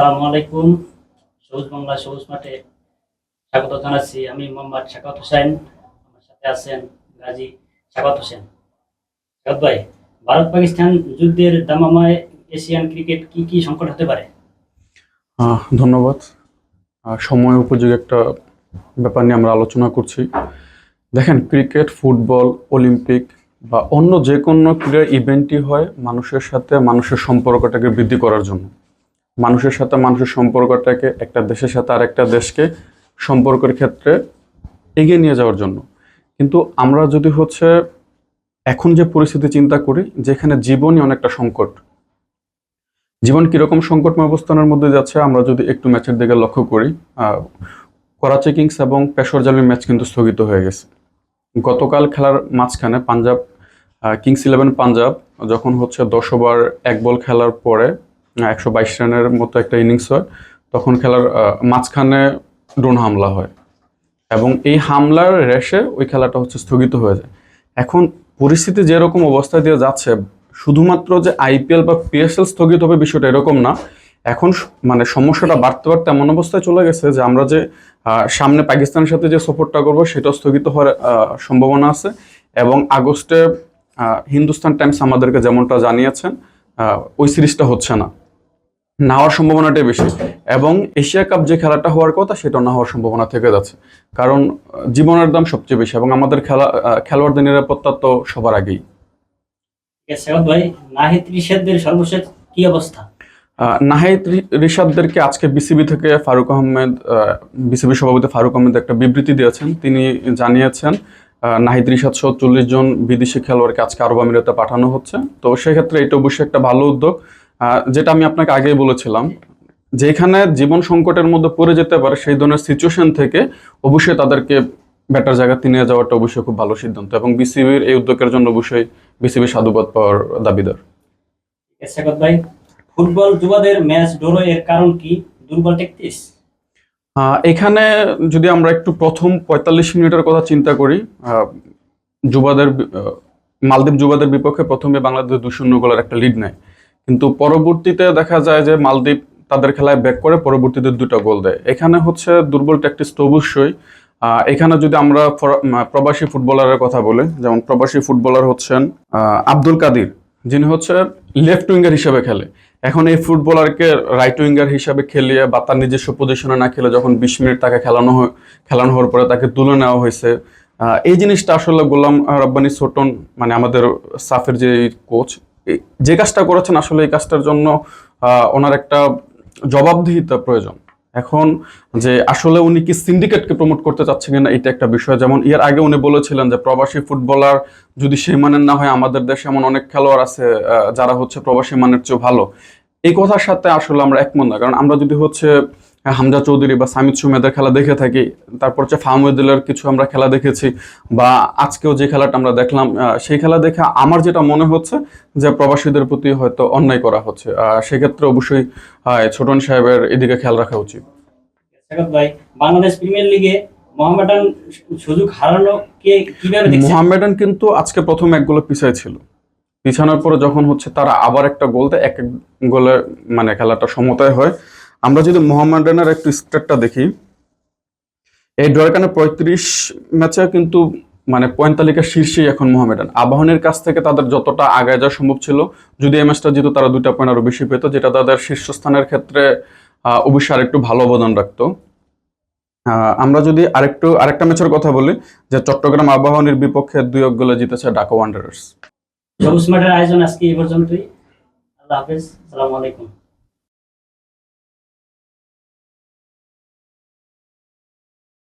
সালামু আলাইকুম। সবুজ বাংলা, সবুজ মাঠে স্বাগত জানাচ্ছি আমি মোহাম্মদ শাকাত হোসেন। আমার সাথে আছেন গাজী শাকাত হোসেন। শাকাত ভাই, ভারত পাকিস্তান যুদ্ধের দামামায় এশিয়ান ক্রিকেট কি কি সংকট হতে পারে? ধন্যবাদ। সময় উপযোগী একটা ব্যাপার নিয়ে আমরা আলোচনা করছি। দেখেন, ক্রিকেট, ফুটবল, অলিম্পিক বা অন্য যে কোনো ক্রীড়া ইভেন্টই হয় মানুষের সাথে মানুষের সম্পর্কটাকে বৃদ্ধি করার জন্য। মানুষের সাথে মানুষের সম্পর্কটাকে, একটা দেশের সাথে আরেকটা দেশকে সম্পর্কের ক্ষেত্রে এগিয়ে নিয়ে যাওয়ার জন্য। কিন্তু আমরা যদি হচ্ছে এখন যে পরিস্থিতি চিন্তা করি, যেখানে জীবনই অনেকটা সংকট, জীবন কীরকম সংকটময় অবস্থানের মধ্যে যাচ্ছে, আমরা যদি একটু ম্যাচের দিকে লক্ষ্য করি করাচি কিংস এবং পেশর জালির ম্যাচ কিন্তু স্থগিত হয়ে গেছে। গতকাল খেলার মাঝখানে পাঞ্জাব কিংস ইলেভেন পাঞ্জাব যখন হচ্ছে দশ ওভার এক বল খেলার পরে একশো বাইশ রানের মতো একটা ইনিংস হয়, তখন খেলার মাঝখানে ড্রোন হামলা হয় এবং এই হামলার রেশে ওই খেলাটা হচ্ছে স্থগিত হয়ে যায়। এখন পরিস্থিতি যেরকম অবস্থা দিয়ে যাচ্ছে, শুধুমাত্র যে আইপিএল বা পিএসএল স্থগিত হবে বিষয়টা এরকম না। এখন মানে সমস্যাটা বাড়তে বাড়তে এমন অবস্থায় চলে গেছে যে আমরা যে সামনে পাকিস্তানের সাথে যে সফরটা করব সেটা স্থগিত হওয়ার সম্ভাবনা আছে এবং আগস্টে হিন্দুস্তান টাইমস আমাদেরকে যেমনটা জানিয়েছেন ওই সিরিজটা হচ্ছে না। না হওয়ার সম্ভাবনাটাই বেশি। এবং এশিয়া কাপ যে খেলাটা হওয়ার কথা সেটা না হওয়ার সম্ভাবনা থেকে যাচ্ছে। কারণ জীবনের দাম সবচেয়ে বেশি এবং আমাদের খেলা খেলোয়াড়দের নিরাপত্তা তো সবার আগেই। ভাই নাহিদ রিশাদের সর্বশেষ কি অবস্থা? আহ, নাহিদ রিশাদদেরকে আজকে বিসিবি থেকে ফারুক আহমেদ বিসিবি সভাপতি ফারুক আহমেদ একটা বিবৃতি দিয়েছেন। তিনি জানিয়েছেন নাহিদ রিশাদ সহ চল্লিশ জন বিদেশি খেলোয়াড়কে আজকে আরব আমিরাতে পাঠানো হচ্ছে। তো সেক্ষেত্রে এটা অবশ্যই একটা ভালো উদ্যোগ। যেটা আমি আপনাকে আগেই বলেছিলাম যেখানে জীবন সংকটের মধ্যে পড়ে যেতে পারে সেই ধরনের সিচুয়েশন থেকে অবশ্যই তাদেরকে বেটার জায়গাতে নিয়ে যাওয়াটা অবশ্যই খুব ভালো সিদ্ধান্ত এবং বিসিবির এই উদ্যোগের জন্য অবশ্যই বিসিবি সাধুবাদ পাওয়ার দাবিদার। ভাই। ফুটবল যুবাদের ম্যাচ ড্র এর কারণ কি? দুর্বল টেকটিস এখানে যদি আমরা একটু প্রথম পঁয়তাল্লিশ মিনিটের কথা চিন্তা করি যুবাদের মালদ্বীপ যুবাদের বিপক্ষে প্রথমে বাংলাদেশ দুই শূন্য গোলের একটা লিড নেয়। কিন্তু পরবর্তীতে দেখা যায় যে মালদ্বীপ তাদের খেলায় ব্যাক করে, পরবর্তীতে দুটো গোল দেয়। এখানে হচ্ছে দুর্বল ট্যাকটিস তো অবশ্যই। এখানে যদি আমরা প্রবাসী ফুটবলারের কথা বলি, যেমন প্রবাসী ফুটবলার হচ্ছেন আব্দুল কাদির। যিনি হচ্ছে লেফট উইঙ্গার হিসেবে খেলে। এখন এই ফুটবলারকে রাইট উইঙ্গার হিসাবে খেলিয়ে বা তার নিজস্ব পজিশনে না খেলে যখন বিশ মিনিট তাকে খেলানো খেলানো হওয়ার পরে তাকে তুলে নেওয়া হয়েছে। এই জিনিসটা আসলে গোলাম রব্বানি ছোটন মানে আমাদের সাফের যে কোচ যে কাজটা করেছেন আসলে এই কাজটার জন্য ওনার একটা জবাবদিহিতা প্রয়োজন। এখন যে আসলে উনি কি সিন্ডিকেটকে প্রমোট করতে চাচ্ছেন কিনা এটা একটা বিষয়। যেমন এর আগে উনি বলেছিলেন যে প্রবাসী ফুটবলার যদি সেই মানের না হয়, আমাদের দেশে এমন অনেক খেলোয়াড় আছে যারা হচ্ছে প্রবাসী মানের চেয়েও ভালো। এই কথার সাথে আসলে আমরা একমত না। কারণ আমরা যদি হচ্ছে হামজা চৌধুরী বা সামিদ সুমেদের খেলা দেখে থাকি তারপর হচ্ছে ফাহমুদুল্লার কিছু আমরা খেলা দেখেছি বা আজকেও যে খেলাটা আমরা দেখলাম সেই খেলা দেখে আমার যেটা মনে হচ্ছে যে প্রবাসীদের প্রতি হয়তো অন্যায় করা হচ্ছে। আহ, সেক্ষেত্রে অবশ্যই ছোটন সাহেবের এদিকে খেয়াল রাখা উচিত। ভাই বাংলাদেশ প্রিমিয়ার লিগে মোহামেডান সুযোগ হারানো কে? কীভাবে মোহামেডান কিন্তু আজকে প্রথম এক গোলে পিছিয়ে ছিল। পিছানোর পরে যখন হচ্ছে তারা আবার একটা গোল দেয় এক এক গোলে মানে খেলাটা সমতায় হয়। আমরা যদি মোহামেডানের একটু স্টেটটা দেখি, এই ড্রয়কানে পঁয়ত্রিশ ম্যাচে কিন্তু মানে পয়েন্ট তালিকার শীর্ষেই এখন মোহামেডান আবাহনের কাছ থেকে তাদের যতটা আগায় যাওয়া সম্ভব ছিল, যদি এই ম্যাচটা জিতো তারা দুইটা পয়েন্ট আরও বেশি পেত, যেটা তাদের শীর্ষস্থানের ক্ষেত্রে অবশ্যই আরেকটু ভালো অবদান রাখতো। আমরা যদি আরেকটু, আরেকটা ম্যাচের কথা বলি, যে চট্টগ্রাম আবাহনীর বিপক্ষে দুই এক গোলে জিতেছে ঢাকা ওয়ান্ডারার্স সবুজ মাঠের আয়োজন আজকে এই পর্যন্তই। আল্লাহ হাফেজ। আসসালামু আলাইকুম।